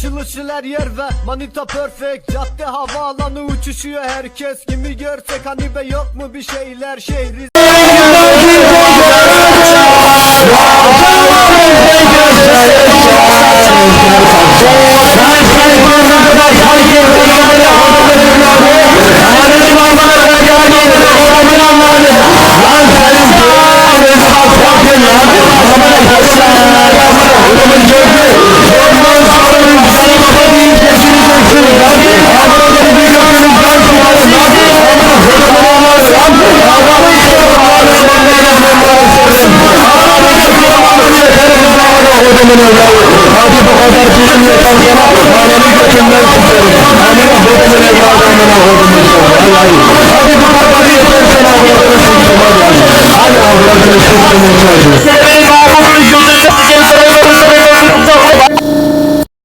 Açılışlar yer ve manita perfect. Cadde havaalanı uçuşuyor herkes. Kimi görsek hani be yok mu bir şeyler? Şehri Hadi bu kadar bizim yeter sana Ananı götünden sıkarım Amına bokumun evladı amına kodumun Vallahi Hadi bu kadar yeter sana Avradını sıktım hadi Hadi avradını sıktım